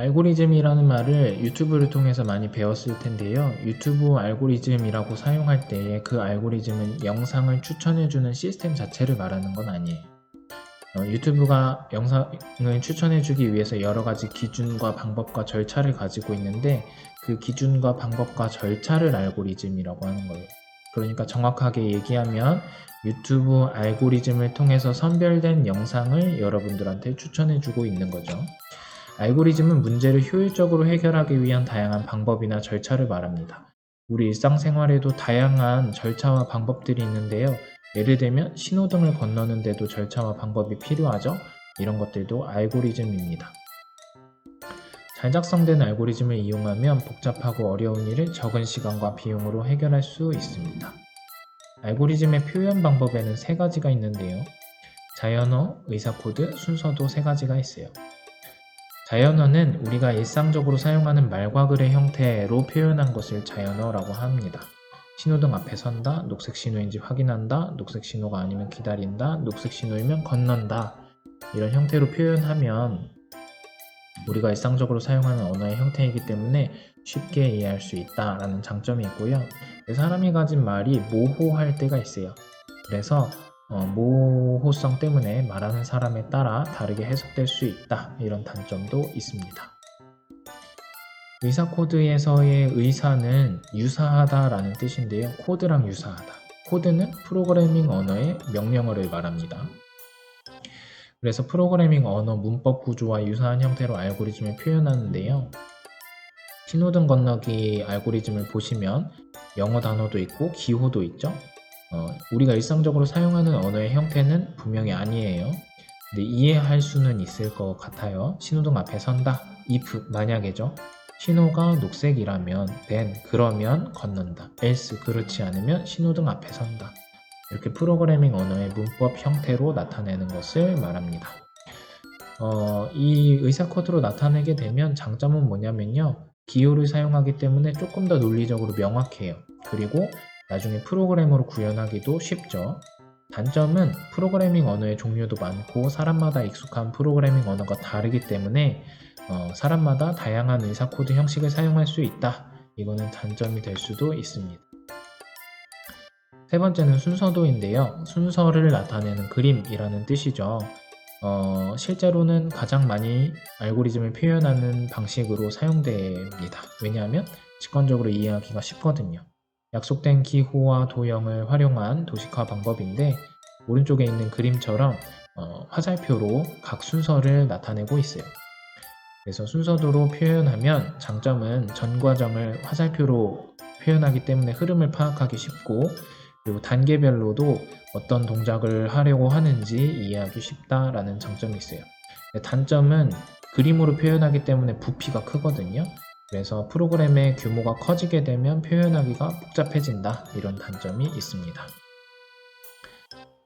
알고리즘이라는 말을 유튜브를 통해서 많이 배웠을 텐데요. 유튜브 알고리즘이라고 사용할 때 그 알고리즘은 영상을 추천해주는 시스템 자체를 말하는 건 아니에요. 어, 유튜브가 영상을 추천해주기 위해서 여러 가지 기준과 방법과 절차를 가지고 있는데 그 기준과 방법과 절차를 알고리즘이라고 하는 거예요. 그러니까 정확하게 얘기하면 유튜브 알고리즘을 통해서 선별된 영상을 여러분들한테 추천해주고 있는 거죠. 알고리즘은 문제를 효율적으로 해결하기 위한 다양한 방법이나 절차를 말합니다. 우리 일상생활에도 다양한 절차와 방법들이 있는데요. 예를 들면 신호등을 건너는데도 절차와 방법이 필요하죠. 이런 것들도 알고리즘입니다. 잘 작성된 알고리즘을 이용하면 복잡하고 어려운 일을 적은 시간과 비용으로 해결할 수 있습니다. 알고리즘의 표현 방법에는 세 가지가 있는데요. 자연어, 의사코드, 순서도 세 가지가 있어요. 자연어는 우리가 일상적으로 사용하는 말과 글의 형태로 표현한 것을 자연어라고 합니다. 신호등 앞에 선다, 녹색 신호인지 확인한다, 녹색 신호가 아니면 기다린다, 녹색 신호이면 건넌다. 이런 형태로 표현하면 우리가 일상적으로 사용하는 언어의 형태이기 때문에 쉽게 이해할 수 있다라는 장점이 있고요. 사람이 가진 말이 모호할 때가 있어요. 그래서 어, 모호성 때문에 말하는 사람에 따라 다르게 해석될 수 있다. 이런 단점도 있습니다. 의사 코드에서의 의사는 유사하다라는 뜻인데요. 코드랑 유사하다. 코드는 프로그래밍 언어의 명령어를 말합니다. 그래서 프로그래밍 언어 문법 구조와 유사한 형태로 알고리즘을 표현하는데요. 신호등 건너기 알고리즘을 보시면 영어 단어도 있고 기호도 있죠. 어, 우리가 일상적으로 사용하는 언어의 형태는 분명히 아니에요. 근데 이해할 수는 있을 것 같아요. 신호등 앞에 선다. if 만약에죠. 신호가 녹색이라면 then 그러면 건넌다. else 그렇지 않으면 신호등 앞에 선다. 이렇게 프로그래밍 언어의 문법 형태로 나타내는 것을 말합니다. 어, 이 의사 코드로 나타내게 되면 장점은 뭐냐면요. 기호를 사용하기 때문에 조금 더 논리적으로 명확해요. 그리고 나중에 프로그램으로 구현하기도 쉽죠. 단점은 프로그래밍 언어의 종류도 많고 사람마다 익숙한 프로그래밍 언어가 다르기 때문에 어, 사람마다 다양한 의사 코드 형식을 사용할 수 있다. 이거는 단점이 될 수도 있습니다. 세 번째는 순서도인데요. 순서를 나타내는 그림이라는 뜻이죠. 어, 실제로는 가장 많이 알고리즘을 표현하는 방식으로 사용됩니다. 왜냐하면 직관적으로 이해하기가 쉽거든요. 약속된 기호와 도형을 활용한 도식화 방법인데 오른쪽에 있는 그림처럼 어, 화살표로 각 순서를 나타내고 있어요. 그래서 순서도로 표현하면 장점은 전 과정을 화살표로 표현하기 때문에 흐름을 파악하기 쉽고 그리고 단계별로도 어떤 동작을 하려고 하는지 이해하기 쉽다라는 장점이 있어요. 단점은 그림으로 표현하기 때문에 부피가 크거든요. 그래서 프로그램의 규모가 커지게 되면 표현하기가 복잡해진다. 이런 단점이 있습니다.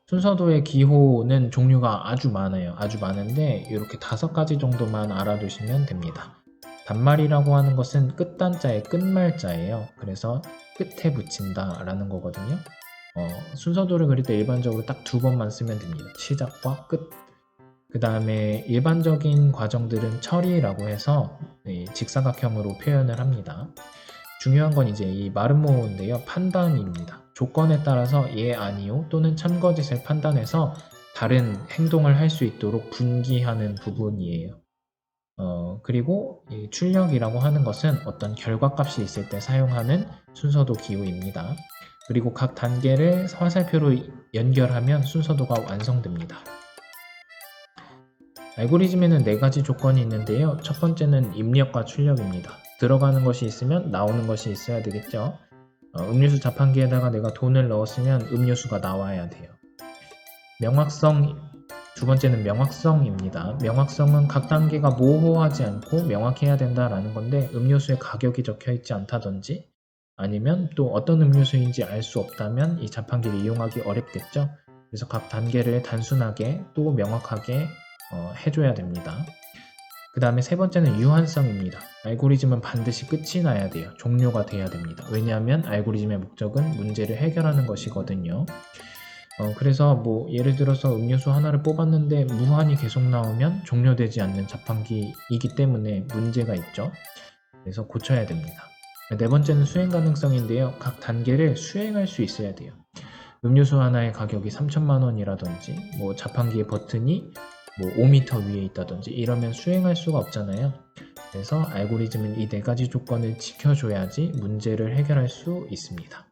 순서도의 기호는 종류가 아주 많아요. 아주 많은데 이렇게 다섯 가지 정도만 알아두시면 됩니다. 단말이라고 하는 것은 끝단자의 끝말자예요. 그래서 끝에 붙인다 라는 거거든요. 어, 순서도를 그릴 때 일반적으로 딱 두 번만 쓰면 됩니다. 시작과 끝. 그 다음에 일반적인 과정들은 처리라고 해서 직사각형으로 표현을 합니다. 중요한 건 이제 이 마름모인데요. 판단입니다. 조건에 따라서 예, 아니요 또는 참거짓을 판단해서 다른 행동을 할 수 있도록 분기하는 부분이에요. 어, 그리고 출력이라고 하는 것은 어떤 결과값이 있을 때 사용하는 순서도 기호입니다. 그리고 각 단계를 화살표로 연결하면 순서도가 완성됩니다. 알고리즘에는 네 가지 조건이 있는데요. 첫 번째는 입력과 출력입니다. 들어가는 것이 있으면 나오는 것이 있어야 되겠죠. 어, 음료수 자판기에다가 내가 돈을 넣었으면 음료수가 나와야 돼요. 명확성 두 번째는 명확성입니다. 명확성은 각 단계가 모호하지 않고 명확해야 된다라는 건데 음료수에 가격이 적혀 있지 않다든지 아니면 또 어떤 음료수인지 알 수 없다면 이 자판기를 이용하기 어렵겠죠. 그래서 각 단계를 단순하게 또 명확하게 어, 해줘야 됩니다. 그 다음에 세 번째는 유한성입니다. 알고리즘은 반드시 끝이 나야 돼요. 종료가 돼야 됩니다. 왜냐하면 알고리즘의 목적은 문제를 해결하는 것이거든요. 어, 그래서 뭐 예를 들어서 음료수 하나를 뽑았는데 무한히 계속 나오면 종료되지 않는 자판기이기 때문에 문제가 있죠. 그래서 고쳐야 됩니다. 네 번째는 수행 가능성인데요. 각 단계를 수행할 수 있어야 돼요. 음료수 하나의 가격이 3천만 원이라든지 뭐 자판기의 버튼이 뭐 5m 위에 있다든지 이러면 수행할 수가 없잖아요. 그래서 알고리즘은 이 네 가지 조건을 지켜줘야지 문제를 해결할 수 있습니다.